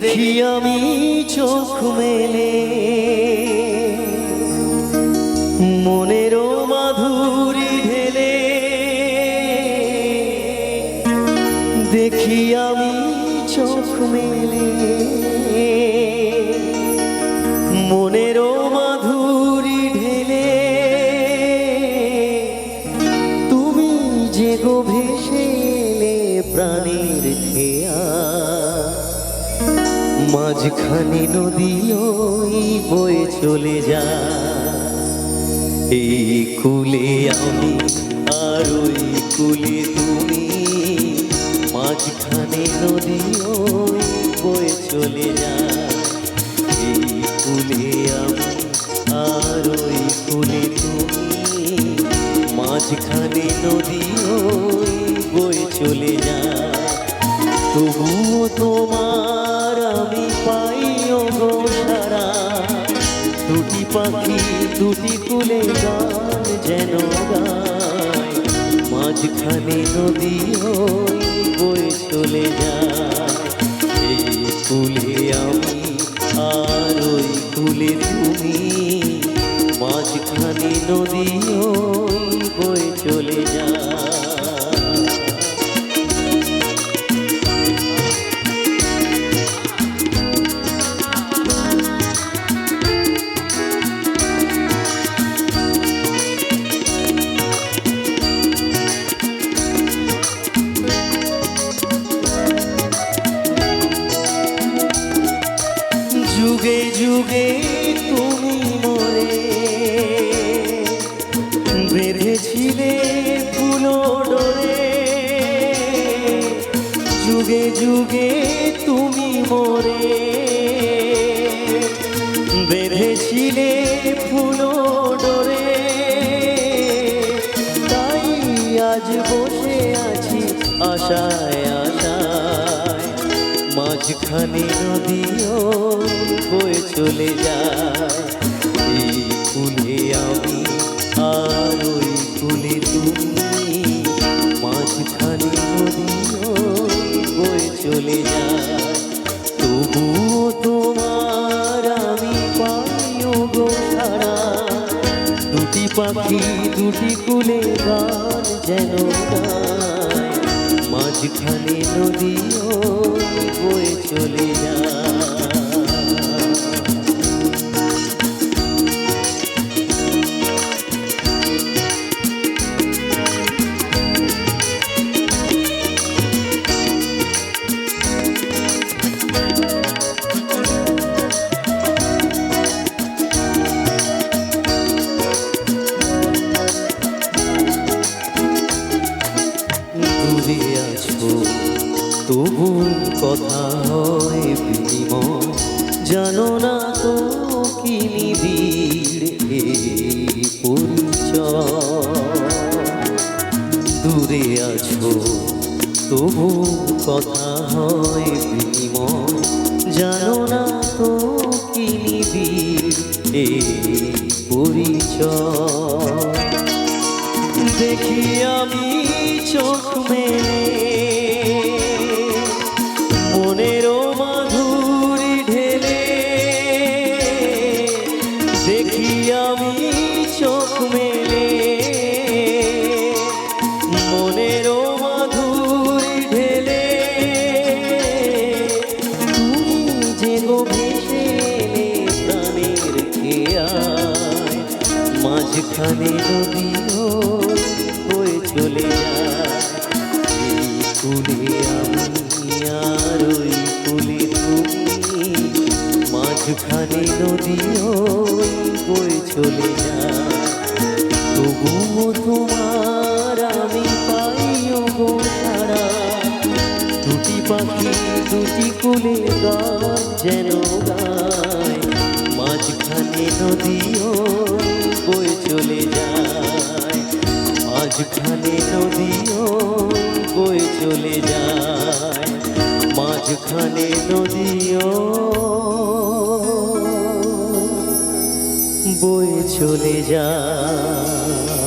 দেখি আমি চোখ মেলে। মনেরও মাধুরী ঢেলে। দেখি আমি চোখ মেলে। মনেরও মাধুরী ঢেলে। তুমি যে গো ভেসে এলে প্রাণীর খেয়া মাঝখানে নদী বয়ে চলে যা। এই কুলে আমি আর ওই কুলে তুমি মাঝখানে নদী বয়ে চলে যা। এই কুলে আমি আর ওই কুলে তুমি মাঝখানে নদী দুটি পাখি, দুটি তুলে গান যেন গায়। মাঝখানে নদী ওই বয়ে চলে যায়। তুলে আমি আর ওই তুলে তুমি। মাঝখানে নদী হই বয়ে যুগে তুমি মরে। বেঁধেছিলে ফুলো ডোরে যুগে যুগে তুমি মরে। বেঁধেছিলে ফুলো ডোরে তাই আজ বসে আছি আশায় মাঝখানে নদীও বয়ে চলে যায়। এই আমি আর ওই কুলে তুমি মাঝখানে নদীও বয়ে চলে যায়। তবুও তোমার আমি পাইও গো সারা দুটি পাখি, দুটি কুলে গান যেন গায়। মাঝখানে নদীও বয়ে চলে যায়। তবু কথা হয় বিনিময় জানো না তো কি নিবিড় দূরে আছো, তবু কথা হয় বিনিময় জানো না তো কি নিবিড় এই পরিচয়। দেখি আমি চোখ মেলে আমি চোখ মেলে মনেরও মাধুর ঢেলে। তুমি যে গো ভেসে প্রাণের খেয়া মাঝখানে নদীও মাঝখানে নদীও বয়ে চলে যায়। তবুও তোমার আমি পাইও গো সারা। দুটি পাখি, দুটি কুলে গান যেন গায়। মাঝখানে নদীও বয়ে চলে যায়। মাঝখানে নদীও বয়ে চলে যায়। মাঝখানে নদীও বয়ে চলে যায়